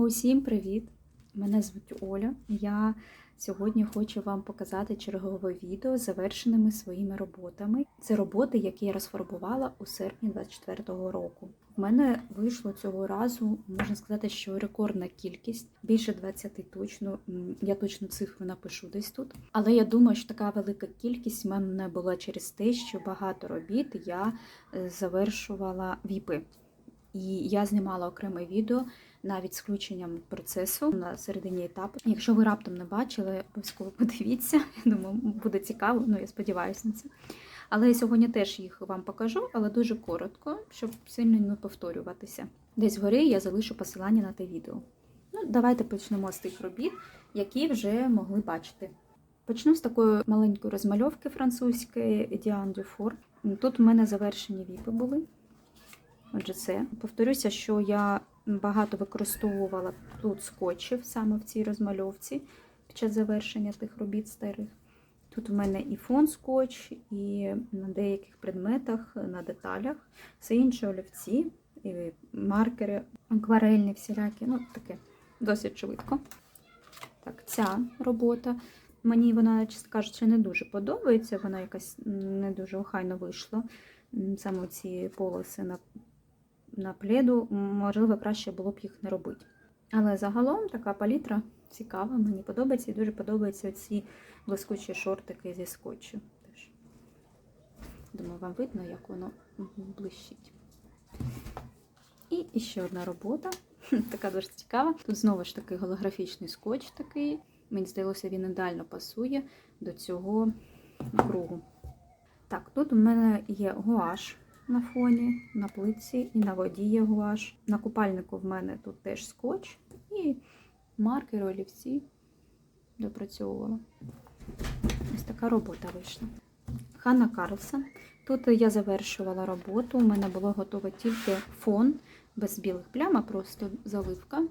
Усім привіт! Мене звуть Оля. Я сьогодні хочу вам показати чергове відео з завершеними своїми роботами. Це роботи, які я розфарбувала у серпні 24-го року. В мене вийшло цього разу, можна сказати, що рекордна кількість, більше 20 точно. Я точно цифру напишу десь тут. Але я думаю, що така велика кількість в мене була через те, що багато робіт я е, завершувала віпи. І я знімала окреме відео навіть з включенням процесу на середині етапу. Якщо ви раптом не бачили, обов'язково подивіться. Я думаю, буде цікаво, ну я сподіваюся на це. Але я сьогодні теж їх вам покажу, але дуже коротко, щоб сильно не повторюватися. Десь вгорі я залишу посилання на те відео. Ну, давайте почнемо з тих робіт, які вже могли бачити. Почну з такої маленької розмальовки французької Diane Dufour. Тут в мене завершені віпи були. Отже, це. Повторюся, що я багато використовувала тут скотчів саме в цій розмальовці під час завершення тих робіт старих. Тут в мене і фон скотч, і на деяких предметах, на деталях. Все інше олівці, і маркери, акварельні всілякі. Ну, таке досить швидко. Так, ця робота. Мені вона, чесно кажучи, не дуже подобається. Вона якась не дуже охайно вийшла. Саме ці полоси на на пледу, можливо, краще було б їх не робити. Але загалом така палітра цікава, мені подобається і дуже подобаються ці блискучі шортики зі скотчу. Теж. Думаю, вам видно, як воно блищить. І ще одна робота, така дуже цікава. Тут знову ж таки голографічний скотч такий. Мені здалося, він ідеально пасує до цього кругу. Так, тут у мене є гуаш на фоні, на плитці і на воді є гуаш. На купальнику в мене тут теж скотч і маркери, олівці допрацьовувала. Ось така робота вийшла. Ханна Карлсон. Тут я завершувала роботу. У мене було готово тільки фон без білих плям, а просто заливка.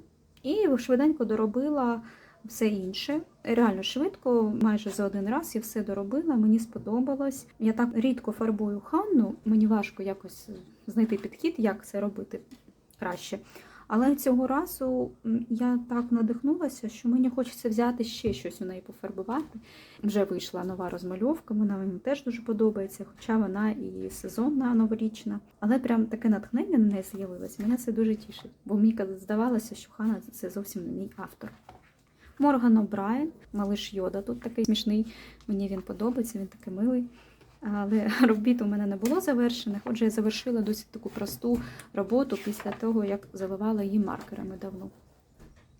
І швиденько доробила все інше. Реально швидко, майже за один раз я все доробила, мені сподобалось. Я так рідко фарбую Ханну, мені важко якось знайти підхід, як це робити краще. Але цього разу я так надихнулася, що мені хочеться взяти ще щось у неї пофарбувати. Вже вийшла нова розмальовка, вона мені теж дуже подобається, хоча вона і сезонна новорічна. Але прям таке натхнення на неї з'явилось. Мене це дуже тішить, бо мені здавалося, що Хана це зовсім не мій автор. Морган О'Брайен, малиш Йода тут такий смішний. Мені він подобається, він такий милий. Але робіт у мене не було завершених. Отже, я завершила досить таку просту роботу після того, як заливала її маркерами давно.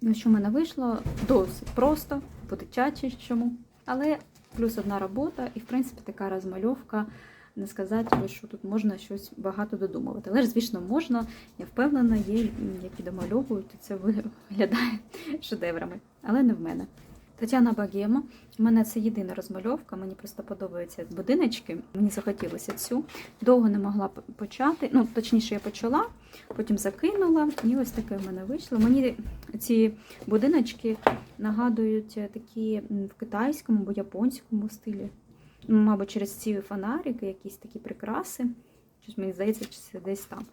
Ну, що в мене вийшло досить просто, по-дитячому. Але плюс одна робота, і, в принципі, така розмальовка. Не сказати, що тут можна щось багато додумувати. Але ж, звісно, можна. Я впевнена, є, які домальовують, і це виглядає шедеврами. Але не в мене. Тетяна Багема. У мене це єдина розмальовка, мені просто подобаються будиночки. Мені захотілося цю. Довго не могла почати. Ну, точніше, я почала, потім закинула, і ось таке в мене вийшло. Мені ці будиночки нагадують такі в китайському або японському стилі. Мабуть, через ці фонарики, якісь такі прикраси. Щось мені здається, чи це десь там.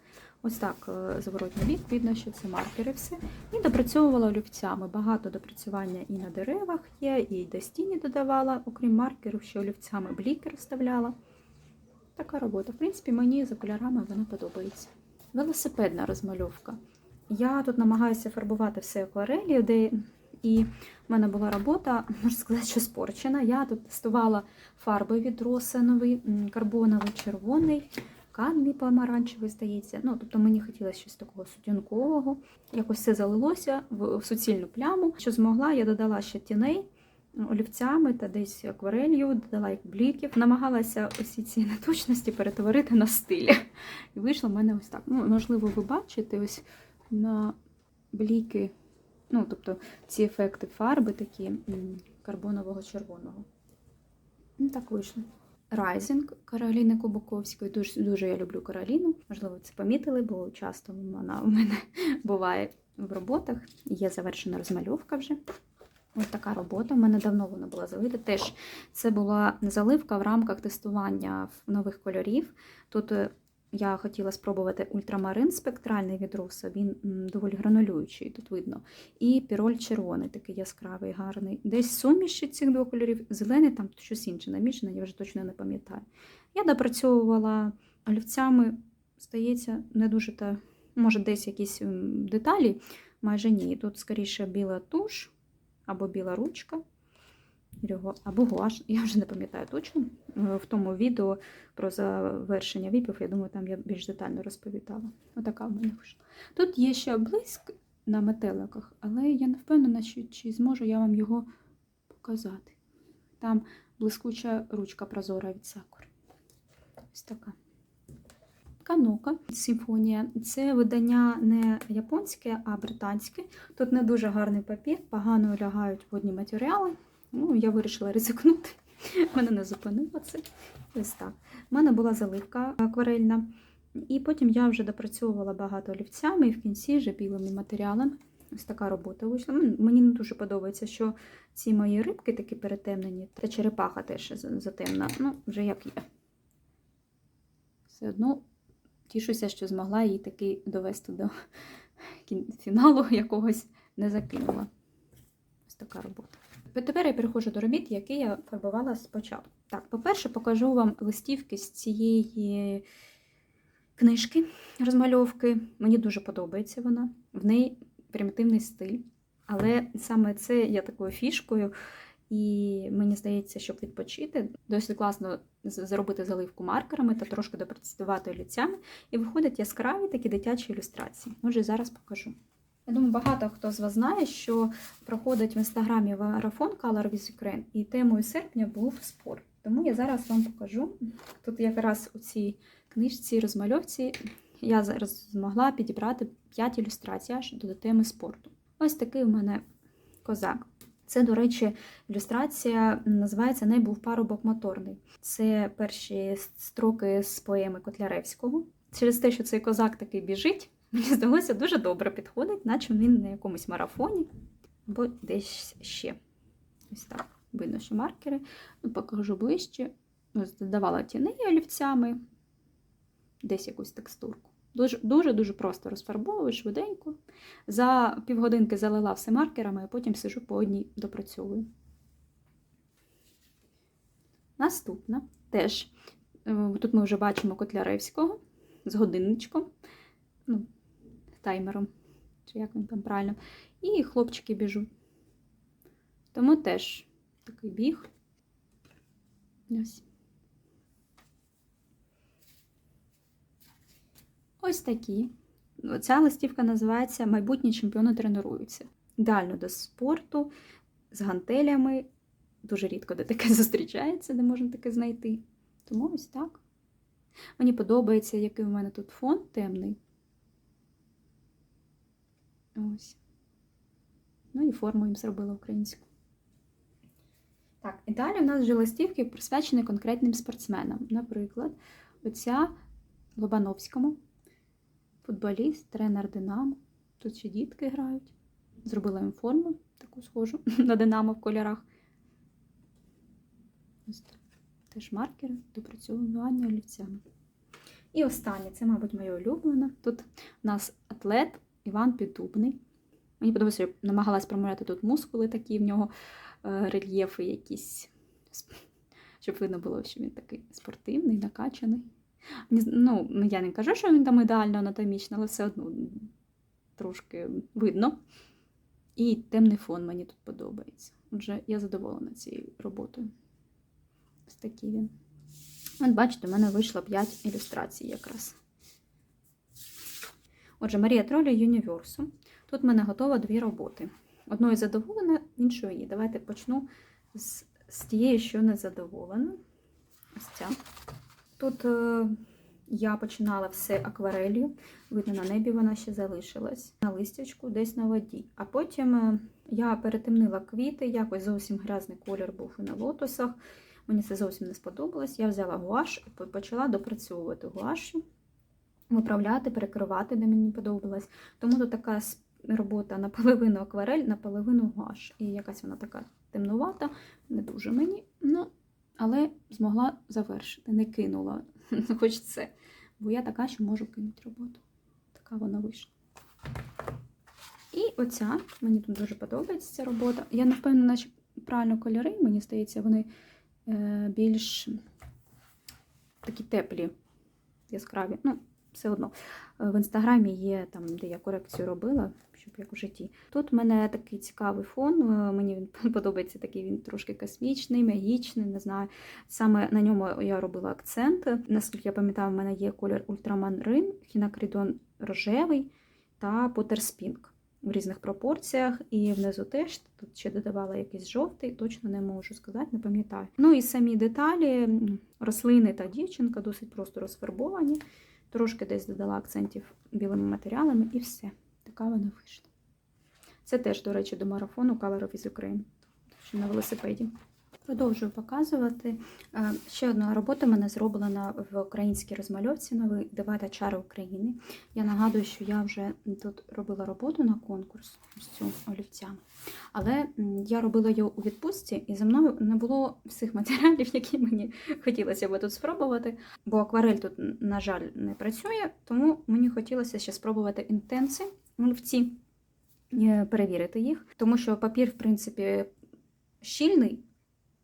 Ось так зворотній бік, видно, що це маркери все. І допрацьовувала олівцями. Багато допрацювання і на деревах є, і до стіні додавала, окрім маркерів, що олівцями блікер вставляла. Така робота. В принципі, мені за кольорами вона подобається. Велосипедна розмальовка. Я тут намагаюся фарбувати все акварелі, де і в мене була робота, можна сказати, що спорчена. Я тут тестувала фарби від новий, карбоновий, червоний, кадмій помаранчевий, здається. Ну, тобто мені хотілося щось такого сутінкового. Якось все залилося в суцільну пляму. Що змогла, я додала ще тіней олівцями та десь акварелью, додала як бліків. Намагалася усі ці неточності перетворити на стиль. І вийшло в мене ось так. Ну, Можливо, ви бачите ось на бліки. Ну, тобто ці ефекти фарби такі карбонового червоного. Ну, так вийшло. Райзинг Кароліни Кубаковської. Дуже дуже я люблю Кароліну. Можливо, це помітили, бо часто вона у мене буває в роботах. Є завершена розмальовка вже. Ось така робота. У мене давно вона була залита. Теж це була заливка в рамках тестування нових кольорів. Тут я хотіла спробувати ультрамарин спектральний від Роса, він доволі гранулюючий, тут видно. І піроль червоний, такий яскравий, гарний. Десь суміші цих двох кольорів, зелений, там щось інше намішане, я вже точно не пам'ятаю. Я допрацьовувала олівцями, здається, не дуже та, може, десь якісь деталі, майже ні. Тут скоріше біла туш або біла ручка. Або- гуаш, я вже не пам'ятаю точно. Е, В тому відео про завершення віпів, я думаю, там я більш детально розповідала. Отака в мене вийшла. Тут є ще блиск на метеликах, але я не впевнена, чи, чи зможу я вам його показати. Там блискуча ручка прозора від сакури. Ось така. Канока симфонія. Це видання не японське, а британське. Тут не дуже гарний папір, погано лягають водні матеріали. Ну, я вирішила ризикнути. Мене не зупинило це. Ось так. У мене була заливка акварельна, і потім я вже допрацьовувала багато олівцями і в кінці вже білими матеріалами. Ось така робота вийшла. Мені не дуже подобається, що ці мої рибки такі перетемнені, та черепаха теж затемна. Ну, вже як є. Все одно тішуся, що змогла її таки довести до фіналу якогось не закинула. Ось така робота. Тепер я переходжу до робіт, які я фарбувала спочатку. Так, по-перше, покажу вам листівки з цієї книжки розмальовки. Мені дуже подобається вона. В неї примітивний стиль. Але саме це є такою фішкою, і мені здається, щоб відпочити, досить класно зробити заливку маркерами та трошки допрацювати олівцями. І виходять яскраві такі дитячі ілюстрації. Отже, зараз покажу. Я думаю, багато хто з вас знає, що проходить в інстаграмі марафон Color with Ukraine, і темою серпня був спорт. Тому я зараз вам покажу. Тут якраз у цій книжці розмальовці я зараз змогла підібрати 5 ілюстрацій аж до теми спорту. Ось такий у мене козак. Це, до речі, ілюстрація називається Не був парубок моторний. Це перші строки з поеми Котляревського. Через те, що цей козак такий біжить, мені здалося дуже добре підходить, наче він на якомусь марафоні або десь ще. Ось так. Видно, що маркери. Ну, покажу ближче. Додавала тіни олівцями, десь якусь текстурку. Дуже дуже дуже просто розфарбовую швиденько. За півгодинки залила все маркерами, а потім сижу по одній допрацьовую. Наступна теж. е, Тут ми вже бачимо Котляревського з годинничком, ну, таймером, чи як він там правильно. І хлопчики біжуть. Тому теж такий біг. Ось. Ось такі. Ця листівка називається Майбутні чемпіони тренуються. Ідеально до спорту, з гантелями. Дуже рідко де таке зустрічається, де можна таке знайти. Тому ось так. Мені подобається, який у мене тут фон темний. Ось. Ну і форму їм зробила українську. Так, і далі у нас вже листівки присвячені конкретним спортсменам. Наприклад, оця Лобановському, футболіст, тренер Динамо. Тут ще дітки грають. Зробила їм форму, таку схожу на Динамо в кольорах. Ось так. Теж маркери, допрацьовування олівцями. І останнє, це, мабуть, моє улюблене. Тут у нас атлет Іван Піддубний. Мені подобається, я намагалась промовляти тут мускули такі в нього, е, рельєфи якісь, щоб видно було, що він такий спортивний, накачаний. Ну, я не кажу, що він там ідеально анатомічний, але все одно трошки видно. І темний фон мені тут подобається. Отже, я задоволена цією роботою. Ось такий він. От бачите, у мене вийшло 5 ілюстрацій якраз. Отже, Марія Тролі Юніверсу. Тут в мене готово дві роботи. Одною задоволена, іншою ні. Давайте почну з, з тієї, що не задоволена. Ось ця. Тут е, я починала все акварелью. Видно, на небі вона ще залишилась. На листячку, десь на воді. А потім е, я перетемнила квіти, якось зовсім грязний колір був і на лотосах. Мені це зовсім не сподобалось. Я взяла гуаш і почала допрацьовувати гуашю, виправляти, перекривати, де мені подобалось. Тому тут така робота наполовину акварель, наполовину гуаш. І якась вона така темнувата, не дуже мені. Ну, але змогла завершити, не кинула. Хоч це. бо я така, що можу кинути роботу. Така вона вийшла. І оця, мені тут дуже подобається ця робота. Я не впевнена, чи правильно кольори, мені здається, вони е, більш такі теплі, яскраві. Ну, все одно. Е, В інстаграмі є там, де я корекцію робила, щоб як у житті. Тут в мене такий цікавий фон. е, Мені він подобається такий він трошки космічний, магічний, не знаю. Саме на ньому я робила акцент. Наскільки я пам'ятаю, в мене є колір ультраманрин, хінакридон рожевий та потерспінк в різних пропорціях. І внизу теж тут ще додавала якийсь жовтий, точно не можу сказати, не пам'ятаю. Ну і самі деталі, рослини та дівчинка досить просто розфарбовані. Трошки десь додала акцентів білими матеріалами і все. Така вона вийшла. Це теж, до речі, до марафону Color of Ukraine, що на велосипеді. Продовжую показувати. Е, Ще одна робота мене зроблена в українській розмальовці новий Девата чари України. Я нагадую, що я вже тут робила роботу на конкурс ось цю олівцями. Але я робила її у відпустці, і за мною не було всіх матеріалів, які мені хотілося би тут спробувати. Бо акварель тут, на жаль, не працює, тому мені хотілося ще спробувати інтенси олівці, е, перевірити їх, тому що папір, в принципі, щільний,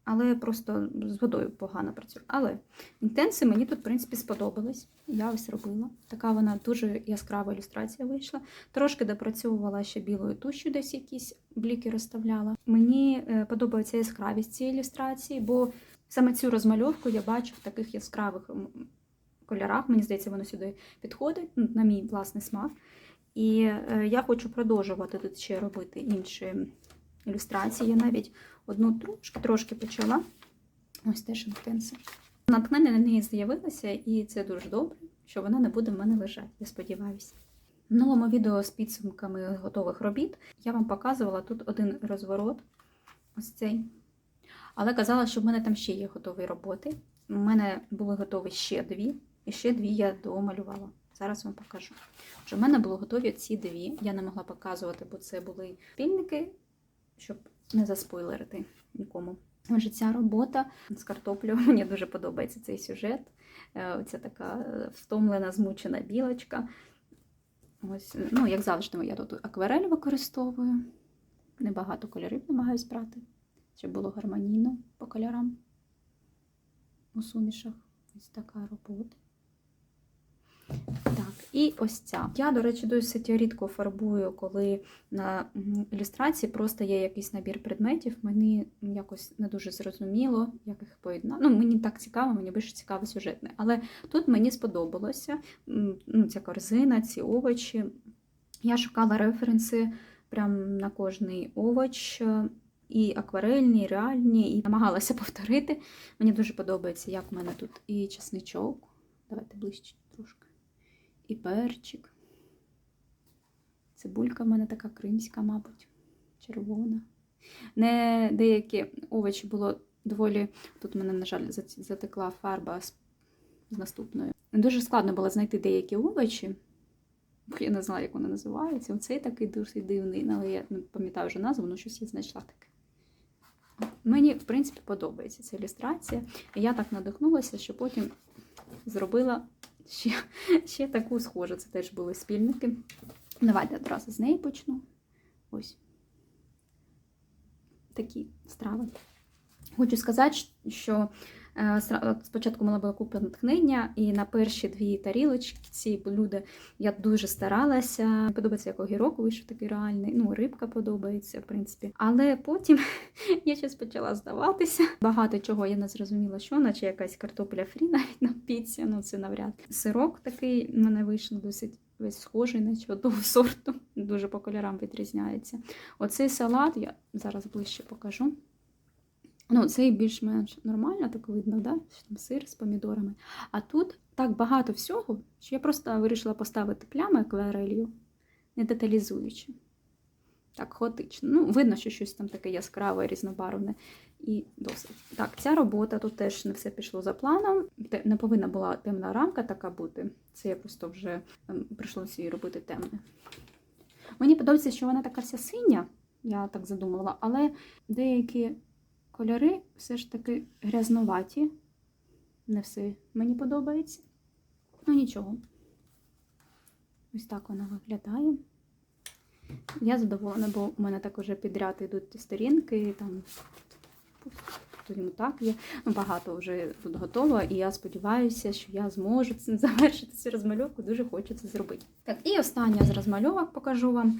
але просто з водою погано працює. Але інтенси мені тут, в принципі, сподобались. Я ось робила. Така вона дуже яскрава ілюстрація вийшла. Трошки допрацьовувала ще білою тушю, десь якісь бліки розставляла. Мені е, подобається яскравість цієї ілюстрації, бо саме цю розмальовку я бачу в таких яскравих кольорах. Мені здається, воно сюди підходить, ну, на мій власний смак. І е, я хочу продовжувати тут ще робити інші ілюстрації. Я навіть одну трошки трошки почала. Ось теж інтенси. Натхнення на неї з'явилося, і це дуже добре, що вона не буде в мене лежати, я сподіваюся. В новому відео з підсумками готових робіт я вам показувала тут один розворот, ось цей. Але казала, що в мене там ще є готові роботи. У мене були готові ще дві, і ще дві я домалювала. Зараз вам покажу. Що в мене було готові ці дві. Я не могла показувати, бо це були спільники, щоб не заспойлерити нікому. Отже, ця робота з картоплею, мені дуже подобається цей сюжет. Е, Оця така втомлена, змучена білочка. Ось, ну, як завжди, я тут акварель використовую. Небагато кольорів намагаюсь брати, щоб було гармонійно по кольорам у сумішах. Ось така робота. Так, і ось ця. Я, до речі, досить рідко фарбую, коли на ілюстрації просто є якийсь набір предметів. Мені якось не дуже зрозуміло, як їх поєднати. Ну, мені так цікаво, мені більше цікаво сюжетне. Але тут мені сподобалося ну, ця корзина, ці овочі. Я шукала референси прям на кожний овоч. е, І акварельні, і реальні, і намагалася повторити. Мені дуже подобається, як в мене тут і чесничок. Давайте ближче трошки. І перчик. Цибулька в мене така кримська, мабуть, червона. Не деякі овочі було доволі. Тут в мене, на жаль, затекла фарба з, наступною. Дуже складно було знайти деякі овочі, бо я не знала, як вони називаються. Оцей такий досить дивний, але я не пам'ятаю вже назву, ну щось я знайшла таке. Мені, в принципі, подобається ця ілюстрація. Я так надихнулася, що потім зробила ще, ще таку схожу. Це теж були спільники. Давайте одразу з неї почну. Ось такі страви. Хочу сказати, що спочатку мала була купа натхнення, і на перші дві тарілочки ці блюда я дуже старалася. Мені Подобається, як огірок вийшов такий реальний. Ну, рибка подобається, в принципі. Але потім я щось почала здаватися. Багато чого я не зрозуміла, що, наче якась картопля фрі навіть на піці, ну це навряд. Сирок такий в мене вийшов досить весь схожий, наче одного сорту, дуже по кольорам відрізняється. Оцей салат я зараз ближче покажу. Ну, цей більш-менш нормально, так видно, да? там сир з помідорами. А тут так багато всього, що я просто вирішила поставити плями акварелью, не деталізуючи. Так, хаотично. Ну, видно, що щось там таке яскраве, різнобарвне і досить. Так, ця робота тут теж не все пішло за планом. Не повинна була темна рамка така бути. Це я просто вже ем, прийшлося її робити темне. Мені подобається, що вона така вся синя, я так задумала, але деякі кольори все ж таки грязнуваті. Не все мені подобається. Ну нічого. Ось так вона виглядає. Я задоволена, бо в мене так уже підряд йдуть сторінки, там потім так є. Ну, багато вже тут готово, і я сподіваюся, що я зможу завершити цю розмальовку. Дуже хочу це зробити. Так, і остання з розмальовок покажу вам.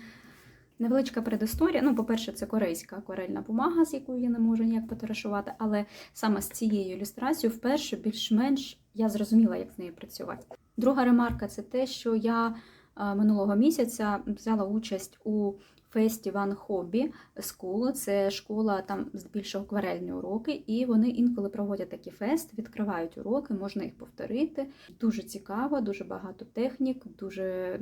Невеличка предісторія. Ну, по-перше, це корейська акварельна бумага, з якою я не можу ніяк потарашувати, але саме з цією ілюстрацією вперше більш-менш я зрозуміла, як з нею працювати. Друга ремарка це те, що я е, минулого місяця взяла участь у фесті One Hobby School. Це школа там здебільшого акварельні уроки, і вони інколи проводять такі фест, відкривають уроки, можна їх повторити. Дуже цікаво, дуже багато технік, дуже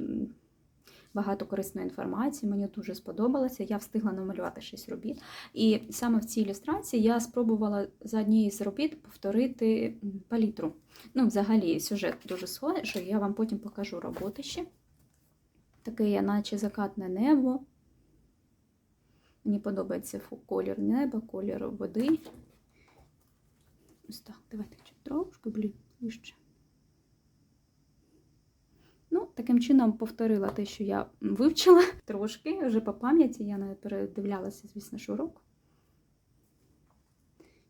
багато корисної інформації. Мені дуже сподобалося. Я встигла намалювати 6 робіт. І саме в цій ілюстрації я спробувала за однією з робіт повторити палітру. Ну, взагалі, сюжет дуже схожий, я вам потім покажу роботи ще. Таке, наче закатне небо. Мені подобається колір неба, колір води. Ось так, давайте трошки, блін, вище. Ну, таким чином повторила те, що я вивчила трошки, вже по пам'яті, я не передивлялася, звісно, ж урок.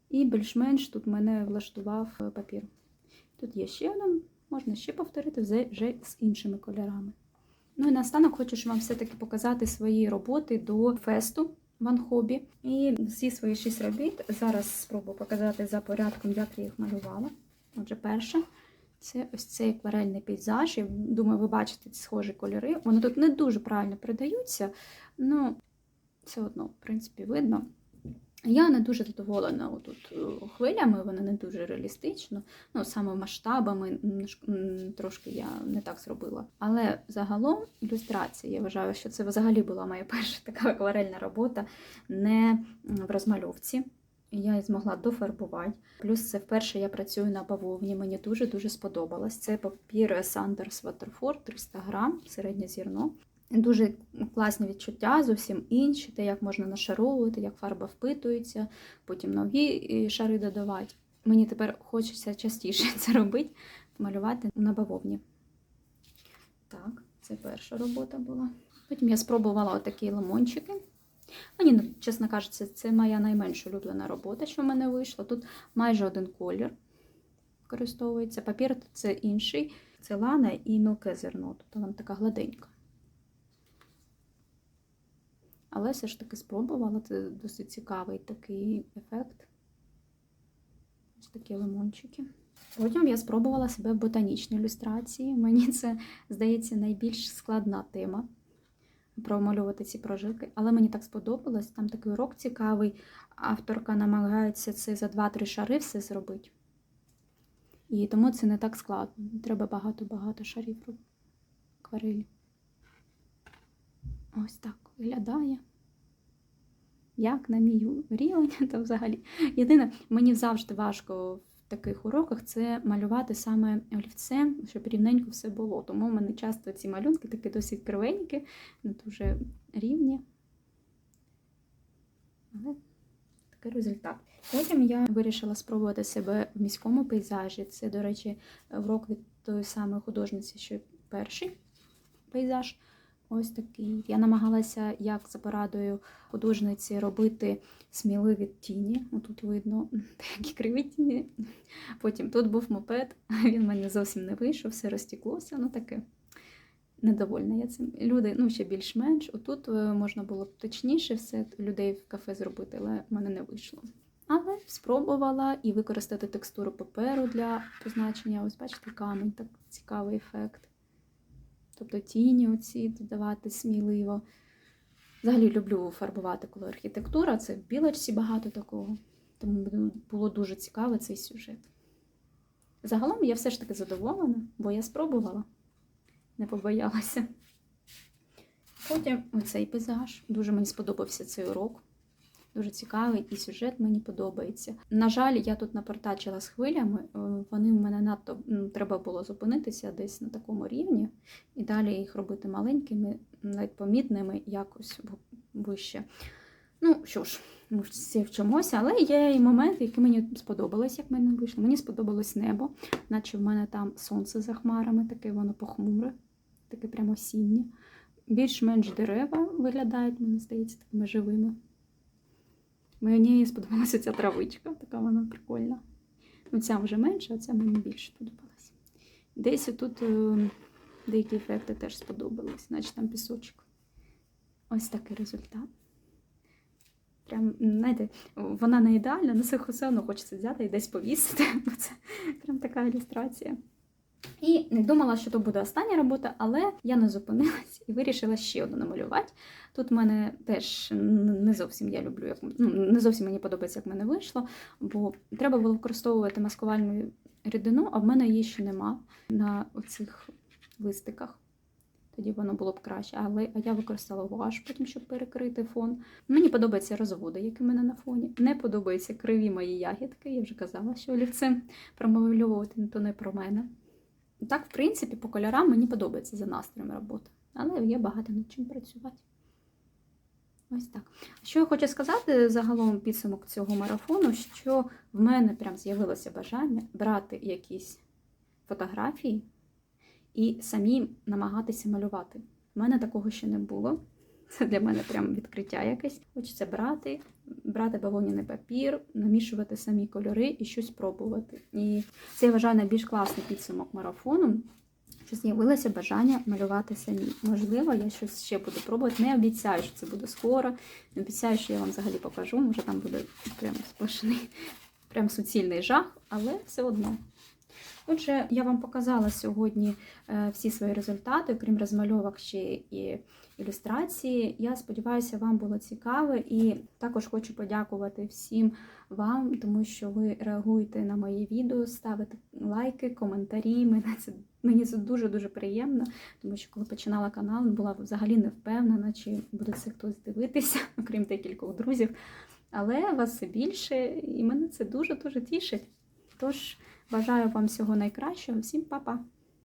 І більш-менш тут мене влаштував е, папір. Тут є ще один, можна ще повторити вже з іншими кольорами. Ну і наостанок хочу вам все-таки показати свої роботи до фесту One Hobby. І всі свої шість робіт зараз спробую показати за порядком, як я їх малювала. Отже, перше. Це ось цей акварельний пейзаж. Я думаю, ви бачите ці схожі кольори. Вони тут не дуже правильно передаються, але все одно, в принципі, видно. Я не дуже задоволена отут е, хвилями, вони не дуже реалістично. Ну, саме масштабами трошки я не так зробила. Але загалом ілюстрація, я вважаю, що це взагалі була моя перша така акварельна робота, не в розмальовці. Я її змогла дофарбувати. Плюс це вперше я працюю на бавовні. Мені дуже-дуже сподобалось. Це папір Sanders Waterford 300 грам, середнє зірно. Дуже класні відчуття, зовсім інші, те, як можна нашаровувати, як фарба впитується, потім нові е, шари додавати. Мені тепер хочеться частіше це робити, малювати на бавовні. Так, це перша робота була. Потім я спробувала отакі лимончики. Мені, ну, чесно кажучи, це моя найменш улюблена робота, що в мене вийшла. Тут майже один колір використовується. Папір тут це інший. Це лана і мілке зерно. Тобто вона така гладенька. Але все ж таки спробувала. Це досить цікавий такий ефект. Ось такі лимончики. Потім я спробувала себе в ботанічній ілюстрації. Мені це, здається, найбільш складна тема промалювати ці прожилки. Але мені так сподобалось. Там такий урок цікавий. Авторка намагається це за 2-3 шари все зробити. І тому це не так складно. Треба багато-багато шарів робити. Акварелі. Ось так виглядає. Як на мій рівень, то взагалі. Єдине, мені завжди важко таких уроках це малювати саме олівцем, щоб рівненько все було. Тому в мене часто ці малюнки такі досить кривенькі, дуже рівні. Але такий результат. Потім я вирішила спробувати себе в міському пейзажі. Це, до речі, урок від тої самої художниці, що перший пейзаж. Ось такий. Я намагалася, як за порадою художниці, робити сміливі тіні. Тут видно такі криві тіні. Потім тут був мопед, він мені зовсім не вийшов, все розтіклося. Ну таке недовольна я цим. Люди ну, ще більш-менш. Отут е, можна було б точніше все людей в кафе зробити, але в мене не вийшло. Але спробувала і використати текстуру паперу для позначення. Ось бачите, камінь, так цікавий ефект. Тобто тіні оці додавати сміливо. Взагалі люблю фарбувати, коли архітектура, це в білочці багато такого. Тому було дуже цікаво цей сюжет. Загалом я все ж таки задоволена, бо я спробувала, не побоялася. Потім оцей пейзаж. Дуже мені сподобався цей урок. Дуже цікавий і сюжет мені подобається. На жаль, я тут напортачила з хвилями. е, Вони в мене надто треба було зупинитися десь на такому рівні, і далі їх робити маленькими, навіть помітними, якось вище. Ну що ж, ми всі вчимося, але є і моменти, які мені сподобались, як мене вийшло. Мені сподобалось небо, наче в мене там сонце за хмарами, таке воно похмуре, таке прямо осіннє. Більш-менш дерева виглядають, мені здається, такими живими. Мені сподобалася ця травичка, така вона прикольна. Ну, ця вже менша, а ця мені більше сподобалась. Десь тут деякі ефекти теж сподобались, наче там пісочок. Ось такий результат. Прям, знаєте, вона не ідеальна, але все одно хочеться взяти і десь повісити. Бо це прям така ілюстрація. І не думала, що то буде остання робота, але я не зупинилась і вирішила ще одну намалювати. Тут в мене теж не зовсім я люблю, як ну, не зовсім мені подобається, як в мене вийшло, бо треба було використовувати маскувальну рідину, а в мене її ще нема на оцих листиках. Тоді воно було б краще, але я використала гуаш потім, щоб перекрити фон. Мені подобаються розводи, які в мене на фоні. Не подобаються криві мої ягідки. Я вже казала, що олівцем промальовувати то не про мене. Так, в принципі, по кольорам мені подобається за настроєм роботи, але є багато над чим працювати. Ось так. Що я хочу сказати загалом підсумок цього марафону, що в мене прям з'явилося бажання брати якісь фотографії і самі намагатися малювати. У мене такого ще не було. Це для мене прям відкриття якесь. Хочеться брати, брати бавовняний папір, намішувати самі кольори і щось пробувати. І це я вважаю найбільш класний підсумок марафону. Що з'явилося бажання малювати самі. Можливо, я щось ще буду пробувати. Не обіцяю, що це буде скоро. Не обіцяю, що я вам взагалі покажу. Може там буде прям сплошний, прям суцільний жах, але все одно. Отже, я вам показала сьогодні е, всі свої результати, окрім розмальовок ще і ілюстрації. Я сподіваюся, вам було цікаво і також хочу подякувати всім вам, тому що ви реагуєте на мої відео, ставите лайки, коментарі. Мені це мені це дуже-дуже приємно, тому що коли починала канал, була взагалі не впевнена, чи буде це хтось дивитися, окрім декількох друзів. Але вас все більше, і мене це дуже-дуже тішить. Тож. Бажаю вам всього найкращого. Всім па-па!